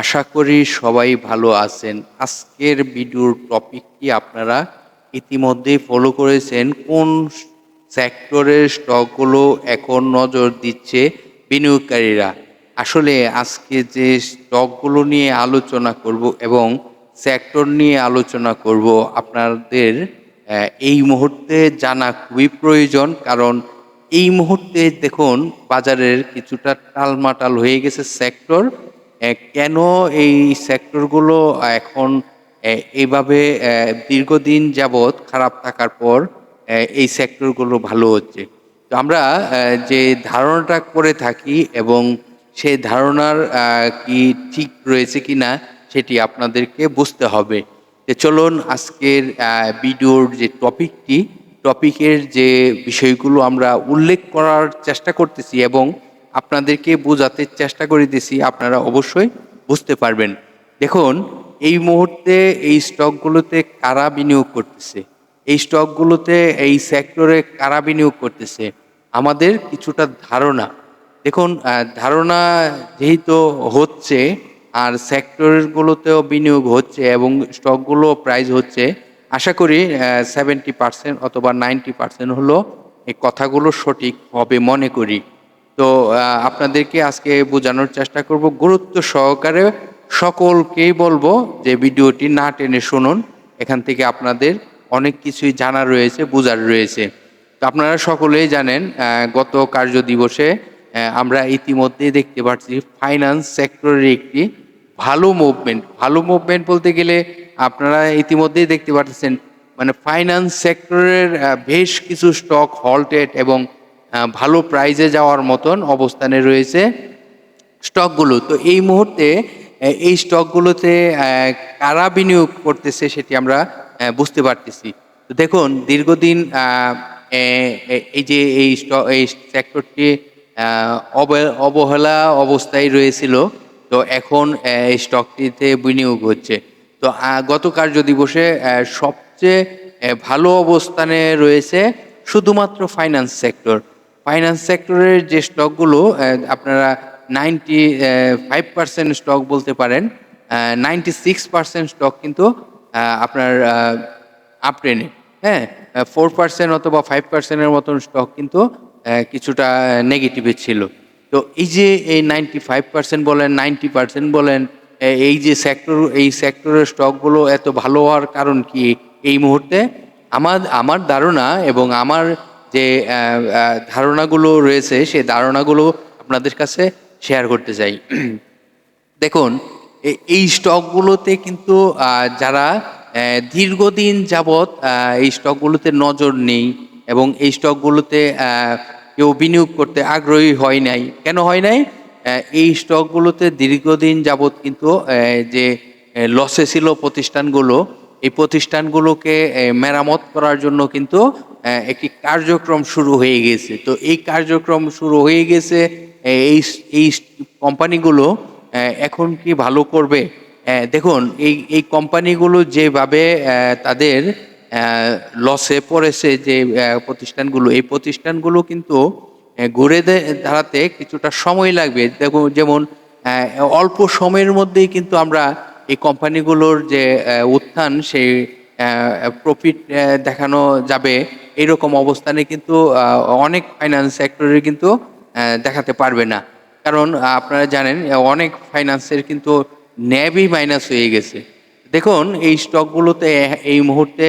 আশা করি সবাই ভালো আছেন। আজকের ভিডিওর টপিকটি আপনারা ইতিমধ্যেই ফলো করেছেন। কোন সেক্টরের স্টকগুলো এখন নজর দিচ্ছে বিনিয়োগকারীরা? আসলে আজকে যে স্টকগুলো নিয়ে আলোচনা করব এবং সেক্টর নিয়ে আলোচনা করব, আপনাদের এই মুহূর্তে জানা খুবই প্রয়োজন। কারণ এই মুহূর্তে দেখুন, বাজারের কিছুটা টালমাটাল হয়ে গেছে সেক্টর কেন এই সেক্টরগুলো এখন এইভাবে দীর্ঘদিন যাবৎ খারাপ থাকার পর এই সেক্টরগুলো ভালো হচ্ছে? তো আমরা যে ধারণাটা করে থাকি এবং সেই ধারণার কি ঠিক রয়েছে কি না, সেটি আপনাদেরকে বুঝতে হবে। তো চলুন আজকের ভিডিওর যে টপিকটি, টপিকের যে বিষয়গুলো আমরা উল্লেখ করার চেষ্টা করতেছি এবং আপনাদেরকে বোঝাতে চেষ্টা করে দিছি, আপনারা অবশ্যই বুঝতে পারবেন। দেখুন, এই মুহূর্তে এই স্টকগুলোতে কারা বিনিয়োগ করতেছে? এই স্টকগুলোতে, এই সেক্টরে কারা বিনিয়োগ করতেছে? আমাদের কিছুটা ধারণা। দেখুন ধারণা যেহেতু হচ্ছে, আর সেক্টরগুলোতেও বিনিয়োগ হচ্ছে এবং স্টকগুলো প্রাইস হচ্ছে, আশা করি সেভেন্টি পার্সেন্ট অথবা নাইনটি পার্সেন্ট হলো এই কথাগুলো সঠিক হবে মনে করি। তো আপনাদেরকে আজকে বোঝানোর চেষ্টা করব। গুরুত্ব সহকারে সকলকেই বলব যে ভিডিওটি না টেনে শুনুন। এখান থেকে আপনাদের অনেক কিছুই জানা রয়েছে, বোঝার রয়েছে। তো আপনারা সকলেই জানেন গত কার্য দিবসে আমরা ইতিমধ্যেই দেখতে পাচ্ছি ফাইন্যান্স সেক্টরের একটি ভালো মুভমেন্ট ভালো মুভমেন্ট বলতে গেলে আপনারা ইতিমধ্যেই দেখতে পাচ্ছেন মানে ফাইন্যান্স সেক্টরের বেশ কিছু স্টক হল্টেড এবং ভালো প্রাইজে যাওয়ার মতন অবস্থানে রয়েছে স্টকগুলো তো এই মুহূর্তে এই স্টকগুলোতে কারা বিনিয়োগ করতেছে সেটি আমরা বুঝতে পারতেছি। দেখুন, দীর্ঘদিন এই যে এই স্টক এই সেক্টরটি অবহেলা অবস্থায় রয়েছিল, তো এখন এই স্টকটিতে বিনিয়োগ হচ্ছে। তো গত কার্য দিবসে সবচেয়ে ভালো অবস্থানে রয়েছে শুধুমাত্র ফাইন্যান্স সেক্টর ফাইন্যান্স সেক্টরের যে স্টকগুলো আপনারা নাইনটি ফাইভ পার্সেন্ট স্টক বলতে পারেন নাইনটি সিক্স পার্সেন্ট স্টক কিন্তু আপনার আপট্রেনে হ্যাঁ ফোর পার্সেন্ট অথবা ফাইভ পার্সেন্টের মতন স্টক কিন্তু কিছুটা নেগেটিভে ছিল। তো এই যে এই নাইনটি ফাইভ পার্সেন্ট বলেন নাইনটি পার্সেন্ট বলেন এই যে সেক্টর এই সেক্টরের স্টকগুলো এত ভালো হওয়ার কারণ কি এই মুহূর্তে? আমার আমার ধারণা এবং আমার যে ধারণাগুলো রয়েছে, সেই ধারণাগুলো আপনাদের কাছে শেয়ার করতে চাই। দেখুন এই স্টকগুলোতে কিন্তু যারা দীর্ঘদিন যাবৎ এই স্টকগুলোতে নজর নেই এবং এই স্টকগুলোতে কেউ বিনিয়োগ করতে আগ্রহী হয় নাই। কেন হয় নাই? এই স্টকগুলোতে দীর্ঘদিন যাবৎ কিন্তু যে লসে ছিল প্রতিষ্ঠানগুলো এই প্রতিষ্ঠানগুলোকে মেরামত করার জন্য কিন্তু একটি কার্যক্রম শুরু হয়ে গেছে। তো এই কার্যক্রম শুরু হয়ে গেছে এই এই কোম্পানিগুলো এখন কি ভালো করবে? দেখুন, এই এই কোম্পানিগুলো যেভাবে তাদের লসে পড়েছে যে প্রতিষ্ঠানগুলো, এই প্রতিষ্ঠানগুলো কিন্তু ঘুরে দাঁড়াতে কিছুটা সময় লাগবে। দেখুন, যেমন অল্প সময়ের মধ্যেই কিন্তু আমরা এই কোম্পানিগুলোর যে উত্থান, সেই প্রফিট দেখানো যাবে এরকম অবস্থানে কিন্তু অনেক ফাইন্যান্স সেক্টরে কিন্তু দেখাতে পারবে না। কারণ আপনারা জানেন, অনেক ফাইন্যান্সের কিন্তু ন্যাবই মাইনাস হয়ে গেছে। দেখুন, এই স্টকগুলোতে এই মুহূর্তে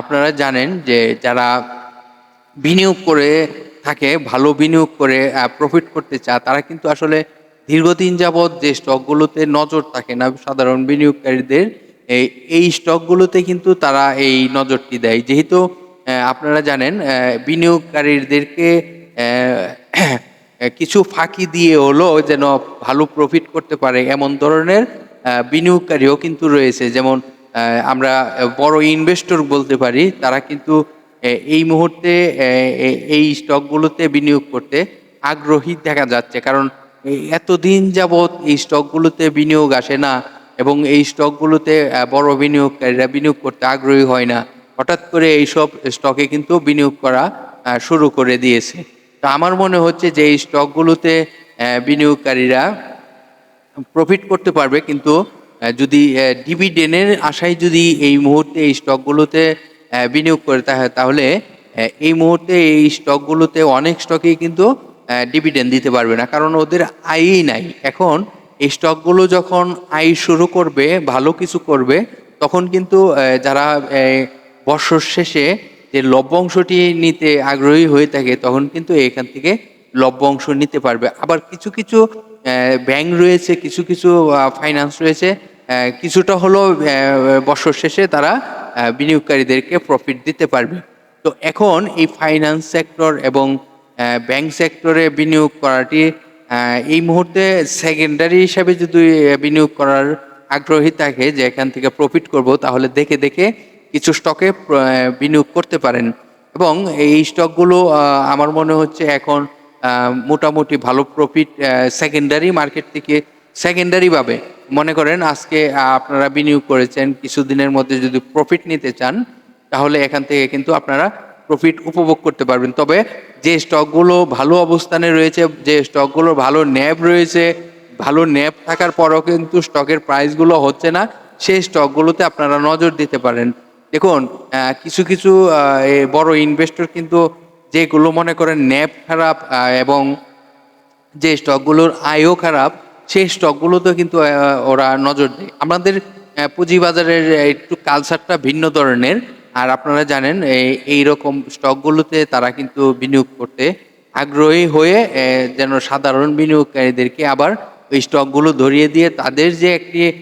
আপনারা জানেন যে, যারা বিনিয়োগ করে থাকে, ভালো বিনিয়োগ করে প্রফিট করতে চায়, তারা কিন্তু আসলে দীর্ঘদিন যাবৎ যে স্টকগুলোতে নজর থাকে না, সাধারণ বিনিয়োগকারীদের এই স্টকগুলোতে কিন্তু তারা এই নজরটি দেয়। যেহেতু আপনারা জানেন বিনিয়োগকারীদেরকে কিছু ফাঁকি দিয়ে হলো যেন ভালো প্রফিট করতে পারে এমন ধরনের বিনিয়োগকারীও কিন্তু রয়েছে। যেমন আমরা বড় ইনভেস্টর বলতে পারি, তারা কিন্তু এই মুহূর্তে এই স্টকগুলোতে বিনিয়োগ করতে আগ্রহী দেখা যাচ্ছে। কারণ এতদিন যাবৎ এই স্টকগুলোতে বিনিয়োগ আসে না এবং এই স্টকগুলোতে বড় বিনিয়োগকারীরা বিনিয়োগ করতে আগ্রহী হয় না। হঠাৎ করে এইসব স্টকে কিন্তু বিনিয়োগ করা শুরু করে দিয়েছে। তো আমার মনে হচ্ছে যে এই স্টকগুলোতে বিনিয়োগকারীরা প্রফিট করতে পারবে কিন্তু যদি ডিভিডেন্ডের আশায় যদি এই মুহূর্তে এই স্টকগুলোতে বিনিয়োগ করে তাহলে এই মুহূর্তে এই স্টকগুলোতে অনেক স্টকেই কিন্তু ডিভিডেন্ড দিতে পারবে না, কারণ ওদের আয়ই নাই। এখন এই স্টকগুলো যখন আয় শুরু করবে, ভালো কিছু করবে, তখন কিন্তু যারা বছর শেষে যে লভ্যাংশটি নিতে আগ্রহী হয়ে থাকে, তখন কিন্তু এখান থেকে লভ্যাংশ নিতে পারবে। আবার কিছু কিছু ব্যাংক রয়েছে, কিছু কিছু ফাইন্যান্স রয়েছে কিছুটা হলো বছর শেষে তারা বিনিয়োগকারীদেরকে প্রফিট দিতে পারবে। তো এখন এই ফাইন্যান্স সেক্টর এবং ব্যাংক সেক্টরে বিনিয়োগ করাটি এই মুহূর্তে সেকেন্ডারি হিসাবে যদি বিনিয়োগ করার আগ্রহী থাকে যে এখান থেকে প্রফিট করব, তাহলে দেখে দেখে কিছু স্টকে বিনিয়োগ করতে পারেন। এবং এই স্টকগুলো আমার মনে হচ্ছে এখন মোটামুটি ভালো প্রফিট সেকেন্ডারি মার্কেট থেকে সেকেন্ডারিভাবে মনে করেন আজকে আপনারা বিনিয়োগ করেছেন, কিছুদিনের মধ্যে যদি প্রফিট নিতে চান, তাহলে এখান থেকে কিন্তু আপনারা প্রফিট উপভোগ করতে পারবেন। তবে যে স্টকগুলো ভালো অবস্থানে রয়েছে, যে স্টকগুলো ভালো ন্যাব রয়েছে, ভালো ন্যাব থাকার পরও কিন্তু স্টকের প্রাইসগুলো হচ্ছে না, সেই স্টকগুলোতে আপনারা নজর দিতে পারেন। দেখুন কিছু কিছু বড় ইনভেস্টর কিন্তু যেগুলো মনে করেন ন্যাব খারাপ এবং যে স্টকগুলোর আয়ও খারাপ, সেই স্টকগুলোতে কিন্তু ওরা নজর দেয়। আমাদের পুঁজিবাজারের একটু কালচারটা ভিন্ন ধরনের। আর আপনারা জানেন, এই- রকম স্টকগুলোতে তারা কিন্তু বিনিয়োগ করতে আগ্রহী হয়ে যেন সাধারণ বিনিয়োগকারীদেরকে আবার ওই স্টকগুলো ধরিয়ে দিয়ে তাদের যে একটি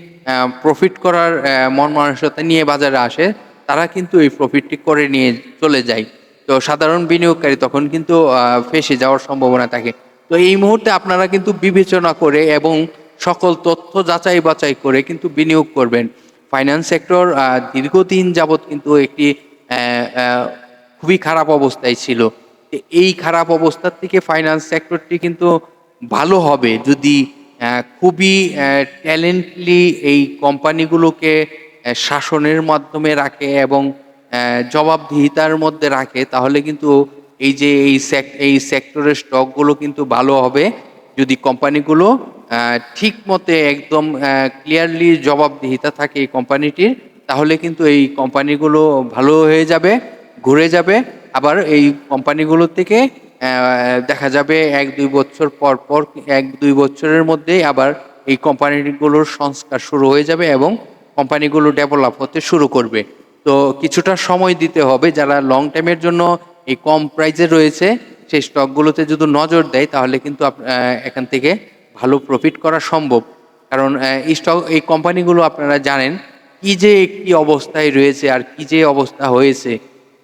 প্রফিট করার মন মানসিকতা নিয়ে বাজারে আসে, তারা কিন্তু এই প্রফিটটি করে নিয়ে চলে যায়। তো সাধারণ বিনিয়োগকারী তখন কিন্তু ফেঁসে যাওয়ার সম্ভাবনা থাকে। তো এই মুহূর্তে আপনারা কিন্তু বিবেচনা করে এবং সকল তথ্য যাচাই বাছাই করে কিন্তু বিনিয়োগ করবেন। ফাইন্যান্স সেক্টর দীর্ঘদিন যাবৎ কিন্তু একটি খুবই খারাপ অবস্থায় ছিল। এই খারাপ অবস্থার থেকে ফাইন্যান্স সেক্টরটি কিন্তু ভালো হবে যদি খুবই ট্যালেন্টলি এই কোম্পানিগুলোকে শাসনের মাধ্যমে রাখে এবং জবাবদিহিতার মধ্যে রাখে, তাহলে কিন্তু এই যে এই এই সেক্টরের স্টকগুলো কিন্তু ভালো হবে। যদি কোম্পানিগুলো ঠিক মতে একদম ক্লিয়ারলি জবাবদিহিতা থাকে এই কোম্পানিটির, তাহলে কিন্তু এই কোম্পানিগুলো ভালো হয়ে যাবে, ঘুরে যাবে। আবার এই কোম্পানিগুলো থেকে দেখা যাবে এক দুই বছর পর পর, এক দুই বছরের মধ্যেই আবার এই কোম্পানিগুলোর সংস্কার শুরু হয়ে যাবে এবং কোম্পানিগুলো ডেভেলপ হতে শুরু করবে। তো কিছুটা সময় দিতে হবে, যারা লং টাইমের জন্য এই কম প্রাইজে রয়েছে, সেই স্টকগুলোতে যদি নজর দেয়, তাহলে কিন্তু এখান থেকে ভালো প্রফিট করা সম্ভব। কারণ এই স্টক এই কোম্পানিগুলো আপনারা জানেন, কি যে একটি অবস্থায় রয়েছে আর কি যে অবস্থা হয়েছে,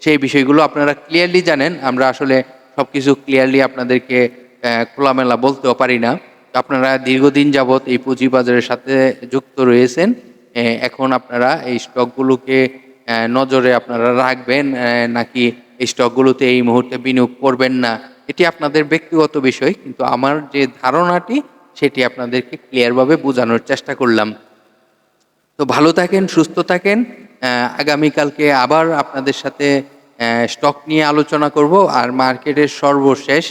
সেই বিষয়গুলো আপনারা ক্লিয়ারলি জানেন। আমরা আসলে সব কিছু ক্লিয়ারলি আপনাদেরকে খোলামেলা বলতেও পারি না। আপনারা দীর্ঘদিন যাবৎ এই পুঁজিবাজারের সাথে যুক্ত রয়েছেন। এখন আপনারা এই স্টকগুলোকে নজরে আপনারা রাখবেন নাকি এই স্টকগুলোতে এই মুহূর্তে বিনিয়োগ করবেন না, এটি আপনাদের ব্যক্তিগত বিষয়। কিন্তু আমার যে ধারণাটি সেটি আপনাদেরকে ক্লিয়ারভাবে বোঝানোর চেষ্টা করলাম। তো ভালো থাকেন, সুস্থ থাকেন। আগামীকালকে আবার আপনাদের সাথে স্টক নিয়ে আলোচনা করব। আর মার্কেটের সর্বশেষ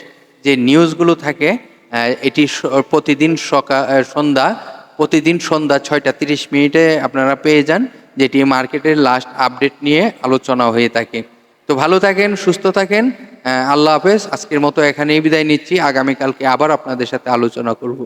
যে নিউজগুলো থাকে এটি প্রতিদিন সকাল সন্ধ্যা, প্রতিদিন সন্ধ্যা ছয়টা তিরিশ মিনিটে আপনারা পেয়ে যান, যেটি মার্কেটের লাস্ট আপডেট নিয়ে আলোচনা হয়ে থাকে। তো ভালো থাকেন, সুস্থ থাকেন। আল্লাহ হাফেজ, আজকের মতো এখানেই বিদায় নিচ্ছি। আগামীকালকে আবার আপনাদের সাথে আলোচনা করব।